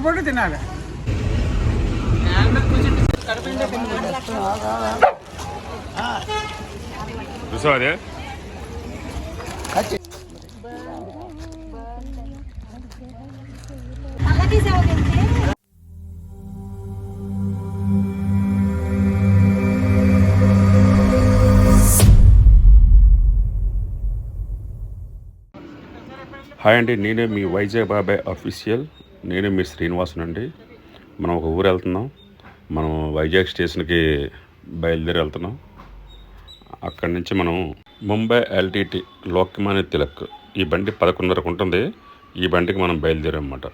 ఒక్కపూట తినాలి. చూసావా అదే? హాయ్ అండి నేనే మీ వైజాగ్ బాబాయ్ అఫీషియల్ నేనే మీ శ్రీనివాసన్ అండి మనం ఒక ఊరు వెళ్తున్నాం. మనం వైజాగ్ స్టేషన్కి బయలుదేరి వెళ్తున్నాం. అక్కడి నుంచి మనం ముంబై ఎల్టీటీ లోక్యమాన్య తిలక్ ఈ బండి పదకొండున్నరకు ఉంటుంది. ఈ బండికి మనం బయలుదేరామన్నమాట.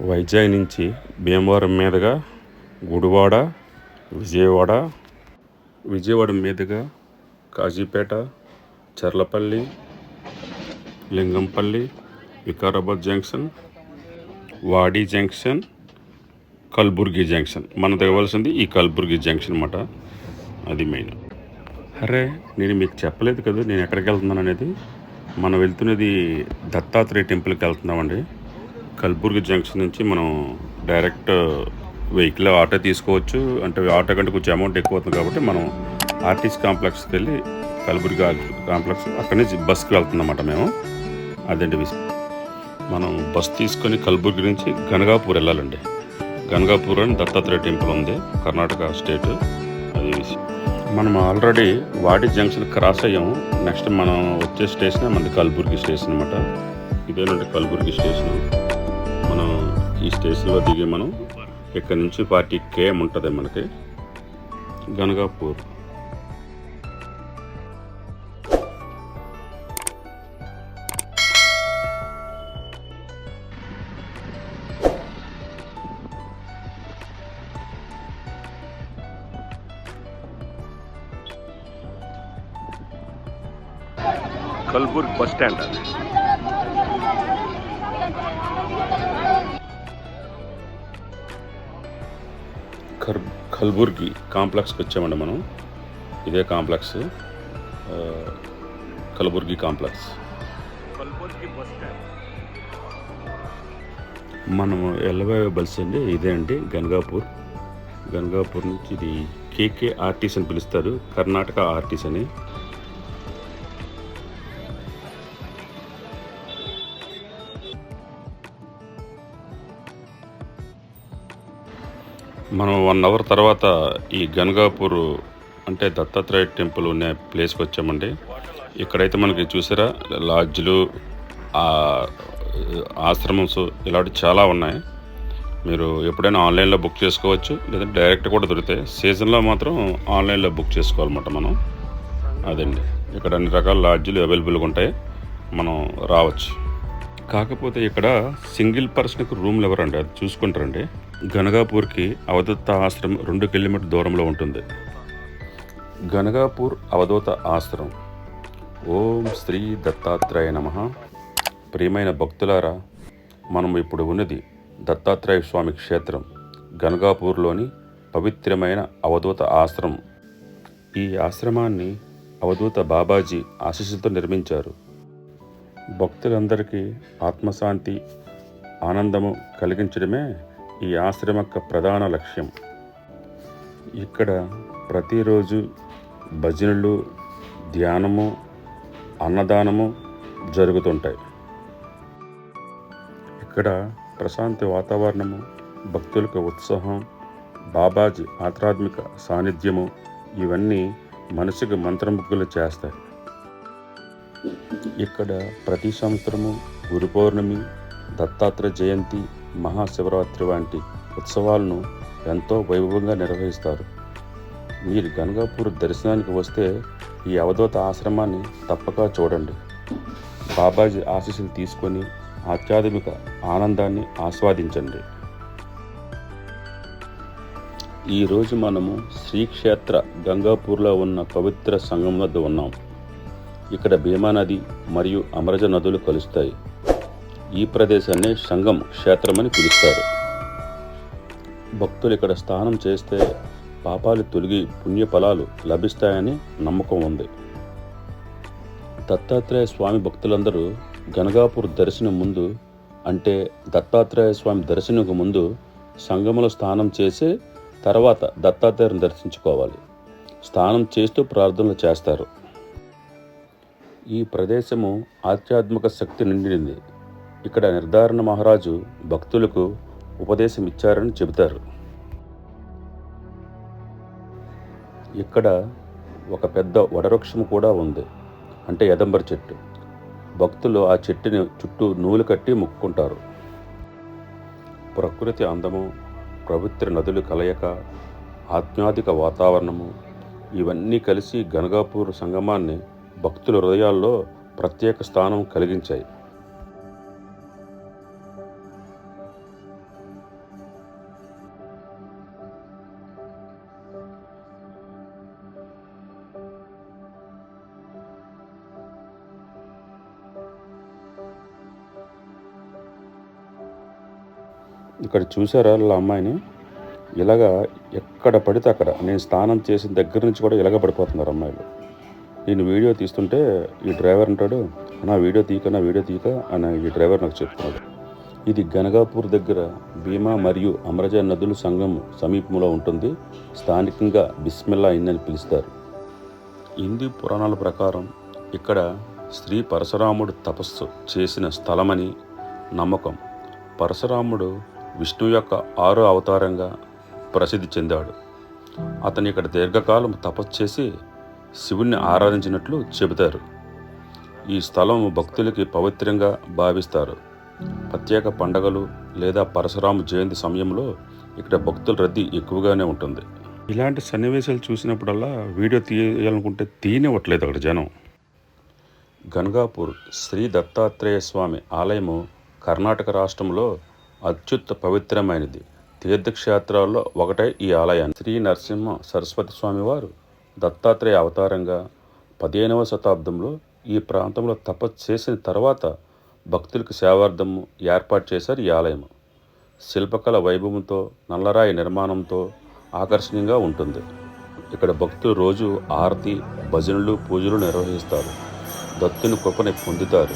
వైజాగ్ నుంచి భీమవరం మీదుగా గుడివాడ విజయవాడ విజయవాడ మీదుగా Kazipet Charlapalli Lingampalli Vikarabad junction Wadi junction Kalburgi junction. మనం ఇవ్వాల్సింది ఈ కల్బుర్గి జంక్షన్ అనమాట అది మెయిన్ అరే నేను మీకు చెప్పలేదు కదా నేను ఎక్కడికి వెళ్తున్నాను అనేది? మనం వెళ్తున్నది దత్తాత్రేయ టెంపుల్కి వెళ్తున్నామండి. కల్బుర్గి జంక్షన్ నుంచి మనం డైరెక్ట్ వెహికల్ ఆటో తీసుకోవచ్చు. అంటే ఆటో కంటే కొంచెం అమౌంట్ ఎక్కువ అవుతుంది కాబట్టి మనం ఆర్టీసీ కాంప్లెక్స్కి వెళ్ళి కల్బుర్గి కాంప్లెక్స్ అక్కడి నుంచి బస్కి వెళ్తుందన్నమాట మేము. అదండి విషయం మనం బస్ తీసుకొని కల్బుర్గి నుంచి గనగాపూర్ వెళ్ళాలండి. గనగాపూర్ అని దత్తాత్రేయ టెంపుల్ ఉంది కర్ణాటక స్టేట్. అది మనం ఆల్రెడీ వాడి జంక్షన్ క్రాస్ అయ్యాము నెక్స్ట్ మనం వచ్చే స్టేషన్ మనది కల్బుర్గి స్టేషన్ అనమాట ఇదేనండి కల్బుర్గి స్టేషన్. మనం ఈ స్టేషన్లో దిగి మనం ఇక్కడ నుంచి పార్టీ కేఎం ఉంటుంది మనకి? గనగాపూర్. కల్బుర్గ్ బస్ స్టాండ్ అది. కల్బుర్గి కాంప్లెక్స్కి వచ్చామండి మనం. ఇదే complex. Kalburgi complex. Kalburgi bus stand. మనము వెళ్ళబోయే బస్ అండి ఇదే అండి గన్గాపూర్ గన్గాపూర్ నుంచి ఇది కేకే ఆర్టీస్ అని పిలుస్తారు కర్ణాటక ఆర్టీస్ అని. మనం వన్ అవర్ తర్వాత ఈ గన్గాపూర్ అంటే దత్తాత్రేయ టెంపుల్ ఉన్న ప్లేస్కి వచ్చామండి. ఇక్కడైతే మనకి చూసారా లాడ్జ్లు ఆశ్రమమ్స్ ఇలాంటివి చాలా ఉన్నాయి. మీరు ఎప్పుడైనా ఆన్లైన్లో బుక్ చేసుకోవచ్చు లేదంటే డైరెక్ట్ కూడా దొరుకుతాయి సీజన్లో మాత్రం ఆన్లైన్లో బుక్ చేసుకోవాలన్నమాట మనం. అదండి. ఇక్కడ అన్ని రకాల లాడ్జ్లు అవైలబుల్గా ఉంటాయి. మనం రావచ్చు. కాకపోతే ఇక్కడ సింగిల్ పర్సన్కి రూమ్లు ఎవరండి? అది చూసుకుంటారండి. గనగాపూర్కి అవధూత ఆశ్రమం రెండు కిలోమీటర్ దూరంలో ఉంటుంది. గనగాపూర్ అవధూత ఆశ్రమం. ఓం శ్రీ దత్తాత్రేయ నమ. ప్రియమైన భక్తులారా మనం ఇప్పుడు ఉన్నది దత్తాత్రేయ స్వామి క్షేత్రం గనగాపూర్లోని పవిత్రమైన అవధూత ఆశ్రమం. ఈ ఆశ్రమాన్ని అవధూత బాబాజీ ఆశీస్సులతో నిర్మించారు. భక్తులందరికీ ఆత్మశాంతి ఆనందము కలిగించడమే ఈ ఆశ్రమ యొక్క ప్రధాన లక్ష్యం. ఇక్కడ ప్రతిరోజు భజనలు ధ్యానము అన్నదానము జరుగుతుంటాయి. ఇక్కడ ప్రశాంతి వాతావరణము భక్తులకు ఉత్సాహం బాబాజీ ఆధ్యాత్మిక సాన్నిధ్యము ఇవన్నీ మనసుకు మంత్రముగ్గులు చేస్తాయి. ఇక్కడ ప్రతి సంవత్సరము గురు పౌర్ణమి దత్తాత్రేయ జయంతి మహాశివరాత్రి వంటి ఉత్సవాలను ఎంతో వైభవంగా నిర్వహిస్తారు. మీరు గంగాపూర్ దర్శనానికి వస్తే ఈ అవధూత ఆశ్రమాన్ని తప్పక చూడండి. బాబాజీ ఆశీస్సులు తీసుకొని ఆధ్యాత్మిక ఆనందాన్ని ఆస్వాదించండి. ఈరోజు మనము శ్రీక్షేత్ర గంగాపూర్లో ఉన్న పవిత్ర సంగం వద్ద ఉన్నాం. ఇక్కడ భీమానది మరియు అమరజ నదులు కలుస్తాయి. ఈ ప్రదేశాన్ని సంగం క్షేత్రమని పిలుస్తారు. భక్తులు ఇక్కడ స్నానం చేస్తే పాపాలు తొలగి పుణ్యఫలాలు లభిస్తాయని నమ్మకం ఉంది. దత్తాత్రేయ స్వామి భక్తులందరూ గనగాపూర్ దర్శనం ముందు అంటే దత్తాత్రేయ స్వామి దర్శనంకు ముందు సంగములో స్నానం చేసి తర్వాత దత్తాత్రేయం దర్శించుకోవాలి. స్నానం చేస్తూ ప్రార్థనలు చేస్తారు. ఈ ప్రదేశము ఆధ్యాత్మిక శక్తి నిండినది. ఇక్కడ నిర్ధారణ మహారాజు భక్తులకు ఉపదేశం ఇచ్చారని చెబుతారు. ఇక్కడ ఒక పెద్ద వడవృక్షం కూడా ఉంది. అంటే ఎదంబర్ చెట్టు. భక్తులు ఆ చెట్టుని చుట్టూ నూలు కట్టి ముక్కుంటారు ప్రకృతి అందము పవిత్ర నదులు కలయిక ఆధ్యాత్మిక వాతావరణము ఇవన్నీ కలిసి గనగాపూర్ సంగమాన్ని భక్తుల హృదయాల్లో ప్రత్యేక స్థానం కలిగించాయి. ఇక్కడ చూసారా వాళ్ళ అమ్మాయిని? ఇలాగా ఎక్కడ పడితే అక్కడ. నేను స్నానం చేసిన దగ్గర నుంచి కూడా ఇలాగ పడిపోతున్నారు అమ్మాయిలు. నేను వీడియో తీస్తుంటే ఈ డ్రైవర్ అంటాడు నా వీడియో తీక నా వీడియో తీక అని ఈ డ్రైవర్ నాకు చెప్తున్నాడు. ఇది గనగాపూర్ దగ్గర భీమా మరియు అమరజ నదుల సంఘం సమీపంలో ఉంటుంది. స్థానికంగా బిస్మిల్లా అయిందని పిలుస్తారు. హిందూ పురాణాల ప్రకారం ఇక్కడ శ్రీ పరశురాముడు తపస్సు చేసిన స్థలమని నమ్మకం. పరశురాముడు విష్ణు యొక్క ఆరో అవతారంగా ప్రసిద్ధి చెందాడు. అతను ఇక్కడ దీర్ఘకాలం తపస్సు చేసి శివుణ్ణి ఆరాధించినట్లు చెబుతారు. ఈ స్థలం భక్తులకి పవిత్రంగా భావిస్తారు. ప్రత్యేక పండగలు లేదా పరశురామ జయంతి సమయంలో ఇక్కడ భక్తుల రద్దీ ఎక్కువగానే ఉంటుంది. ఇలాంటి సన్నివేశాలు చూసినప్పుడల్లా వీడియో తీయాలనుకుంటే తీయనివ్వట్లేదు అక్కడ జనం. గన్గాపూర్ శ్రీ దత్తాత్రేయ స్వామి ఆలయము కర్ణాటక రాష్ట్రంలో అత్యుత్త పవిత్రమైనది. తీర్థక్షేత్రాల్లో ఒకటే ఈ ఆలయాన్ని. శ్రీ నరసింహ సరస్వతి స్వామివారు దత్తాత్రేయ అవతారంగా పదిహేనవ శతాబ్దంలో ఈ ప్రాంతంలో తపస్సు చేసిన తర్వాత భక్తులకు సేవార్థము ఏర్పాటు చేశారు ఈ ఆలయం. శిల్పకళ వైభవంతో నల్లరాయి నిర్మాణంతో ఆకర్షణీయంగా ఉంటుంది. ఇక్కడ భక్తులు రోజు ఆరతి భజనలు పూజలు నిర్వహిస్తారు. దత్తుని కృపని పొందుతారు.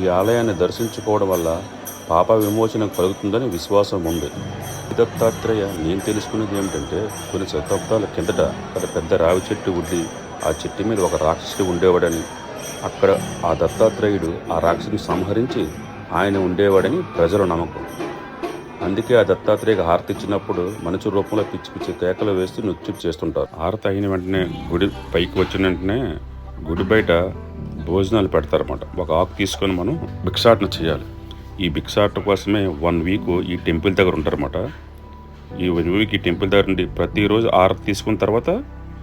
ఈ ఆలయాన్ని దర్శించుకోవడం వల్ల పాప విమోచన కలుగుతుందని విశ్వాసం ఉంది. దత్తాత్రేయ నేను తెలుసుకునేది ఏమిటంటే కొన్ని శతాబ్దాల కిందట అక్కడ పెద్ద రావి చెట్టు ఉండి ఆ చెట్టు మీద ఒక రాక్షసుడు ఉండేవాడని. అక్కడ ఆ దత్తాత్రేయుడు ఆ రాక్షసుని సంహరించి ఆయన ఉండేవాడని ప్రజల నమ్మకం. అందుకే ఆ దత్తాత్రేయకి హారతి ఇచ్చినప్పుడు మనుషు రూపంలో పిచ్చి పిచ్చి కేకలు వేస్తూ నృత్యం చేస్తుంటారు. హారతి అయిన వెంటనే గుడి పైకి వచ్చిన వెంటనే గుడి బయట భోజనాలు పెడతారన్నమాట. ఒక ఆకు తీసుకొని మనం భిక్షాటన చేయాలి. ఈ భిక్షాటన కోసమే వన్ వీక్ ఈ టెంపుల్ దగ్గర ఉంటారన్నమాట. ఈ వన్ వీక్ ఈ టెంపుల్ దగ్గర నుండి ప్రతిరోజు ఆరతి తీసుకున్న తర్వాత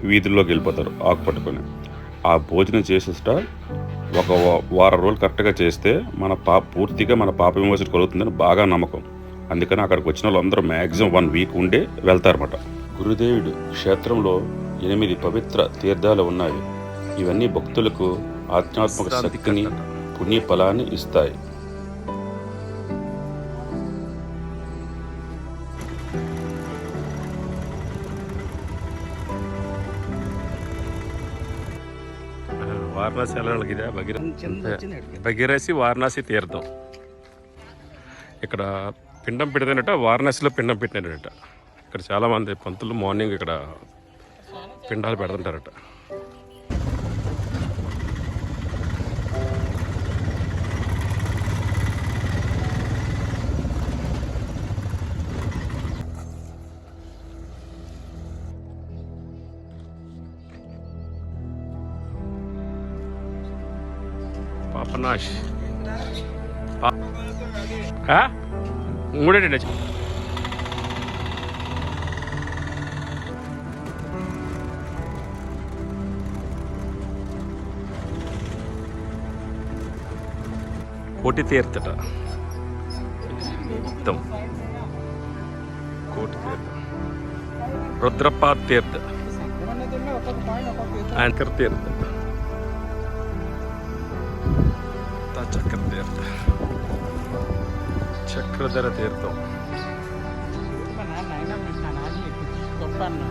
వీధుల్లోకి వెళ్ళిపోతారు ఆకు పట్టుకొని. ఆ భోజనం చేసేట ఒక వారం రోజులు కరెక్ట్గా చేస్తే మన పాప పూర్తిగా మన పాప విమోచన కలుగుతుందని బాగా నమ్మకం. అందుకని అక్కడికి వచ్చిన వాళ్ళందరూ మ్యాక్సిమం వన్ వీక్ ఉండే వెళ్తారన్నమాట. గురుదేవుడు క్షేత్రంలో ఎనిమిది పవిత్ర తీర్థాలు ఉన్నాయి. ఇవన్నీ భక్తులకు ఆధ్యాత్మిక శక్తిని పుణ్య ఫలాన్ని ఇస్తాయి. అడిగి భగీరథి వారణాసి తీర్థం. ఇక్కడ పిండం పెడితేనట వారణాసిలో పిండం పెట్టినారట ఇక్కడ చాలామంది పంతులు మార్నింగ్ ఇక్కడ పిండాలు పెడుతుంటారట. പാപ്പനാശ് ഏ ഇങ്ങോട്ടേ കൂട്ടിത്തീർത്തിട്ട. യുദ്ധം. കൂട്ടിത്തീർത്ത. രുദ്രപ്പാത്തീർത്ത് തീർത്ത്. తీర్థ ఒక్కొక్క పాయింట్ ఒక్కొక్క తీర్థం. యాంకర్ తీర్థ చక్ర తీర్థ చక్రధర తీర్థం మా నాన్న ఆయన మా నాన్న గొప్ప అన్న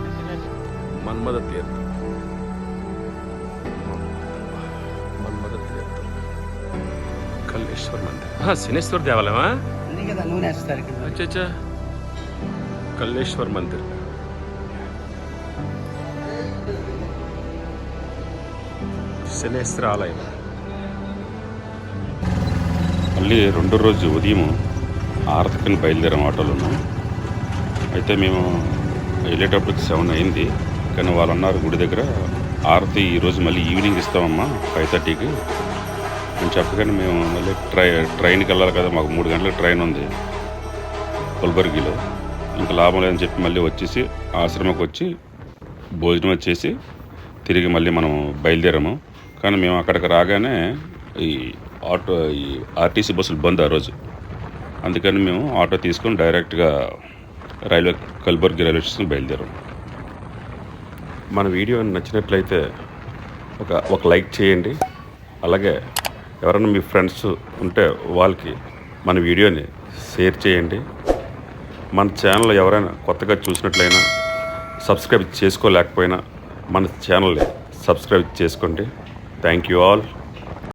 మళ్ళీ రెండో రోజు ఉదయం ఆరతికని బయలుదేరాం ఉన్నాం అయితే మేము వెళ్ళేటప్పటికి సెవెన్ అయింది. కానీ వాళ్ళు అన్నారు గుడి దగ్గర ఆరతి ఈరోజు మళ్ళీ ఈవినింగ్ ఇస్తామమ్మా ఫైవ్ థర్టీకి. అని చెప్పగానే మేము మళ్ళీ ట్రై ట్రైన్కి వెళ్ళాలి కదా మాకు మూడు గంటలకు ట్రైన్ ఉంది కొల్బర్గిలో. ఇంకా లాభం లేదని చెప్పి మళ్ళీ వచ్చేసి ఆశ్రమకు వచ్చి భోజనం వచ్చేసి తిరిగి మళ్ళీ మనం బయలుదేరాము. కానీ మేము అక్కడికి రాగానే ఈ ఆటో ఈ ఆర్టీసీ బస్సులు బంద్ ఆ రోజు. అందుకని మేము ఆటో తీసుకొని డైరెక్ట్గా రైల్వే కల్బర్గి రైల్వే స్టేషన్ బయలుదేరాం. మన వీడియో నచ్చినట్లయితే ఒక ఒక లైక్ చేయండి. అలాగే ఎవరైనా మీ ఫ్రెండ్స్ ఉంటే వాళ్ళకి మన వీడియోని షేర్ చేయండి. మన ఛానల్ ఎవరైనా కొత్తగా చూసినట్లయినా సబ్స్క్రైబ్ చేసుకోలేకపోయినా మన ఛానల్ని సబ్స్క్రైబ్ చేసుకోండి. Thank you all.